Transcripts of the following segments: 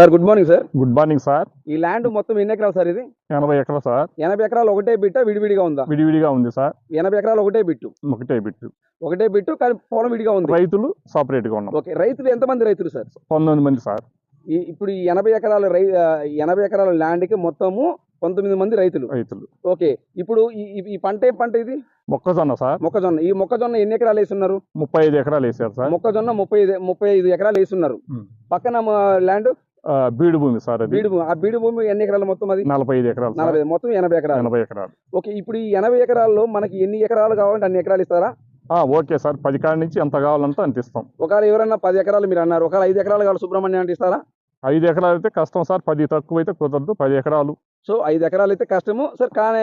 Sir good morning sir good morning sir ఈ land మొత్తం ఎన్ని ఎకరాలు సార్ ఇది? ఎనభై ఎకరాలు సార్ ఎనభై ఎకరాలు ఒకటే బిట్ట విడివిడిగా ఉందా? విడివిడిగా ఉంది సార్ ఎనభై ఎకరాలు ఒకటే బిట్టు? ఒకటే బిట్టు. ఒకటే బిట్టు కానీ పొలం విడిగా ఉంది. రైతులు separate గా ఉన్నాం. ఓకే రైతులు ఎంతమంది రైతులు సార్ పంతొమ్మిది మంది సార్ ఈ ఇప్పుడు ఈ ఎనభై ఎకరాల రై ఎనభై ఎకరాల ల్యాండ్కి మొత్తము పంతొమ్మిది మంది రైతులు. రైతులు. ఓకే ఇప్పుడు ఈ పంట ఏం పంట ఇది? మొక్కజొన్న సార్ మొక్కజొన్న. ఈ మొక్కజొన్న ఎన్ని ఎకరాలు వేస్తున్నారు? ముప్పై ఐదు ఎకరాలు వేసారు సార్ మొక్కజొన్న ముప్పై ఐదు ముప్పై ఐదు ఎకరాలు వేస్తున్నారు. పక్కన ల్యాండ్ బీడు భూమి సార్ అది. బీడు భూమి. ఆ బీడు భూమి ఎన్ని ఎకరాలు మొత్తం అది? నలభై ఐదు ఎకరాలు నలభై మొత్తం ఎనభై ఎకరాలు. ఎనభై ఎకరాలు. ఓకే ఇప్పుడు ఈ ఎనభై ఎకరాల్లో మనకి ఎన్ని ఎకరాలు కావాలంటే అన్ని ఎకరాలు ఇస్తారా? ఆ, ఓకే సార్. పది కాడి నుంచి ఎంత కావాలంటే అంత ఇస్తాం. ఒకవేళ ఎవరైనా పది ఎకరాలు మీరు అన్నారు ఒకవేళ ఐదు ఎకరాలు కావాలి సుబ్రహ్మణ్యం అంటే ఇస్తారా? ఐదు ఎకరాలు అయితే కష్టం సార్. పది తక్కువ అయితే కుదరదు. పది ఎకరాలు. సో ఐదు ఎకరాలు అయితే కష్టము. సార్ కానీ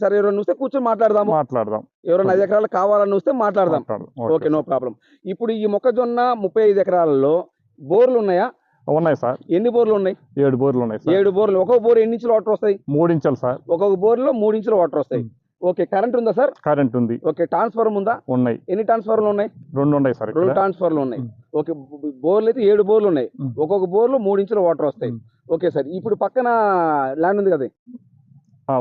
సరే ఎవరైనా చూస్తే కూర్చొని మాట్లాడదాము. మాట్లాడదాం. ఎవరైనా ఐదు ఎకరాలు కావాలని చూస్తే మాట్లాడదాం. మాట్లాడదాం. Okay okay no problem. ఇప్పుడు ఈ మొక్కజొన్న ముప్పై ఐదు ఎకరాలలో బోర్లు ఉన్నాయా? ఉన్నాయి సార్. ఎన్ని బోర్లు ఉన్నాయి? ఏడు బోర్లు ఉన్నాయి సార్. ఏడు బోర్లు. ఒక్కొక్క బోర్ ఎన్ని ఇంచులు వాటర్ వస్తాయి? మూడు ఇంచులు సార్. ఒక్కొక్క బోర్లో మూడు ఇంచులు వాటర్ వస్తాయి. ఓకే కరెంట్ ఉందా సార్? కరెంట్ ఉంది. ఓకే ట్రాన్స్ఫార్మర్ ఉందా? ఉన్నాయి. ఎన్ని ట్రాన్స్ఫార్మర్లు ఉన్నాయి? రెండు ఉన్నాయి సార్ రెండు ట్రాన్స్ఫార్మర్లు ఉన్నాయి. ఓకే బోర్లు అయితే ఏడు బోర్లు ఉన్నాయి. ఒక్కొక్క బోర్లో మూడు ఇంచుల వాటర్ వస్తాయి. ఓకే సార్ ఇప్పుడు పక్కన ల్యాండ్ ఉంది కదా?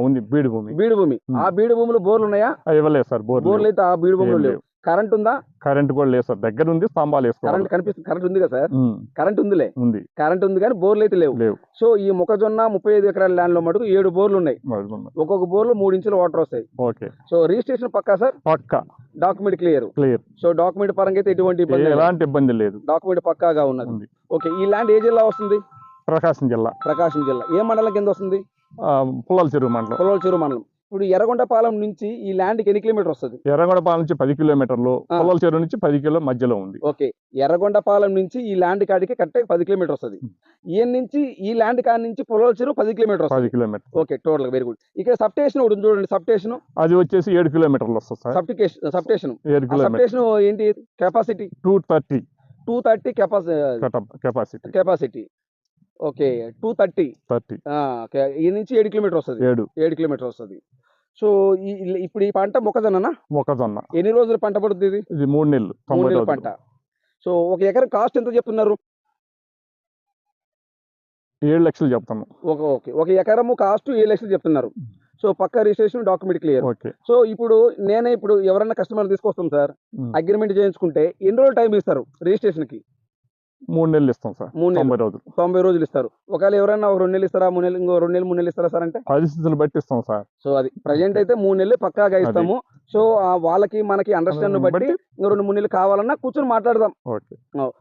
ఉంది బీడు భూమి బీడు భూమి. ఆ బీడు భూమిలో బోర్లు ఉన్నాయా? ఇవ్వలేదు సార్ బోర్లు బోర్లు అయితే ఆ బీడు భూమిలో లేవు. కరెంట్ ఉందా? కరెంట్ కూడా లేదు సార్. దగ్గర ఉంది స్తంభాలు కరెంట్ వేసుకోవాలి కనిపిస్తుంది. కరెంట్ ఉంది కదా సార్? ఉమ్, కరెంట్ ఉందిలే. ఉంది. కరెంట్ ఉంది కానీ బోర్లు అయితే లేవు. లేవు. సో ఈ మొక్కజొన్న ముప్పై ఐదు ఎకరాల ల్యాండ్లో మటుకు ఏడు బోర్లు ఉన్నాయి. ఒక్కొక్క బోర్లో మూడు ఇంచుల వాటర్ వస్తాయి. ఓకే. సో రిజిస్ట్రేషన్ పక్కా సార్? పక్క. Document clear clear so document పరంగా అయితే ఎటువంటి ఇబ్బంది లేదు. ఎలాంటి ఇబ్బంది లేదు. డాక్యుమెంట్ పక్కాగా ఉన్నది. ఉంది. ఓకే ఈ ల్యాండ్ ఏ జిల్లా వస్తుంది? ప్రకాశం జిల్లా. ప్రకాశం జిల్లా. ఏ మండలం కింద వస్తుంది? ఆ, పుల్లల చెరువు మండలం. పొలవల చెరువు మండలం. ఇప్పుడు ఎర్రగొండపాలెం నుంచి ఈ ల్యాండ్కి ఎన్ని కిలోమీటర్ వస్తుంది? ఎర్రగొండపాలెం నుంచి పది కిలోమీటర్లు. పుల్లల చెరువు నుంచి పది కిలో మధ్యలో ఉంది. ఓకే. ఎర్రగొండపాలెం నుంచి ఈ ల్యాండ్ కాడికి కరెక్ట్గా పది కిలోమీటర్ వస్తుంది. ఈయన నుంచి ఈ ల్యాండ్ కాడి నుంచి పొలవల చెరువు పది కిలోమీటర్ వస్తుంది. పది kilometre okay total very good. ఇక్కడ సబ్ స్టేషన్ ఒకటి చూడండి సబ్ స్టేషన్ అది వచ్చేసి ఏడు కిలోమీటర్లు వస్తుంది సబ్ సబ్ స్టేషన్ ఏడు కిలోమీటర్ ఏంటి? Capacity? Two thirty. Two thirty capaci capacity. Capacity. Okay two thirty. Thirty. ఈ నుంచి ఏడు కిలోమీటర్ వస్తుంది. ఏడు. ఏడు కిలోమీటర్ వస్తుంది. సో ఇప్పుడు ఈ పంట మొక్కజొన్న మొక్కజొన్న. ఎన్ని రోజులు పంట పడుతుంది ఇది? ఇది మూడు నెలలు మూడు నెలల పంట. సో ఒక ఎకరం కాస్ట్ ఎంత చెప్తున్నారు? ఏడు లక్షలు చెప్తాను ఒక ఓకే. ఒక ఎకరము కాస్ట్ ఏడు లక్షలు చెప్తున్నారు. సో పక్క registration document clear. Okay. So ఇప్పుడు నేనే ఇప్పుడు ఎవరైనా కస్టమర్ తీసుకొస్తాం సార్. అగ్రిమెంట్ చేయించుకుంటే ఎన్ని రోజులు టైం ఇస్తారు రిజిస్ట్రేషన్కి మూడు నెలలు ఇస్తాం సార్. మూడు నెలలు. తొంభై రోజులు. తొంభై రోజులు ఇస్తారు. ఒకవేళ ఎవరైనా ఒక రెండు నెలలు ఇస్తారా మూడు నెలలు ఇంకో రెండు నెలలు మూడు నెలలు ఇస్తారా సార్ అంటే? పరిస్థితులు బట్టి ఇస్తాం సార్. సో అది ప్రజెంట్ అయితే మూడు నెలలు పక్కాగా ఇస్తాము. సో ఆ వాళ్ళకి మనకి అండర్స్టాండ్ బట్టి ఇంకో రెండు మూడు నెలలు కావాలన్నా కూర్చొని మాట్లాడదాం. ఓకే.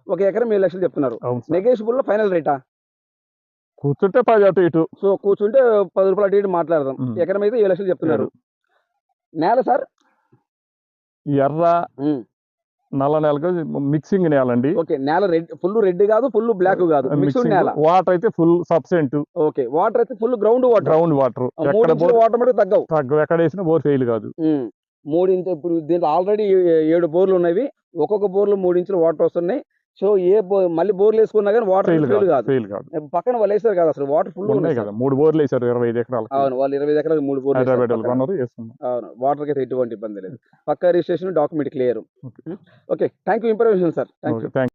ఒక ఎకరం ఏడు లక్షలు చెప్తున్నారు. అవును సార్. నెగోషియబుల్లో ఫైనల్ రేటా? కూర్చుంటే పది అటు ఇటు. సో కూర్చుంటే పది రూపాయలు అటు ఇటు మాట్లాడదాం. ఉమ్. ఎకరం అయితే ఏడు లక్షలు చెప్తున్నారు. నేల సార్? ఎర్ర ఉమ్. నల్ల నేలకు మిక్సింగ్ నేలండి. ఓకే నేల రెడ్ ఫుల్ రెడ్ కాదు ఫుల్ బ్లాక్ కాదు. మిక్స్డ్ నేల. వాటర్ అయితే ఫుల్ సబ్సెంట్ ఓకే వాటర్ అయితే full ground water ground water water మటుకు తగ్గవు. తగ్గ ఎక్కడ వేసినా బోర్ ఫెయిల్ కాదు. ఉమ్. మూడు ఇంచు ఇప్పుడు దీంట్లో ఆల్రెడీ ఏడు బోర్లు ఉన్నవి. ఒక్కొక్క బోర్లు మూడు ఇంచులు వాటర్ వస్తున్నాయి. సో ఏ మళ్ళీ బోర్లు వేసుకున్నా కానీ వాటర్ ఫెయిల్ కాదు కాదు. ఫెయిల్ కాదు. పక్కన వాళ్ళు వేసారు కదా అసలు వాటర్ ఫుల్ ఉన్నాయి కదా మూడు బోర్లు వేసారు ఇరవై ఐదు ఎకరాలకు. అవును వాళ్ళు ఇరవై ఐదు ఎకరాలకు మూడు బోర్లు అవును వాటర్కి అయితే ఎటువంటి ఇబ్బంది లేదు. పక్క registration document clear. Okay. Thank you information sir. Thank you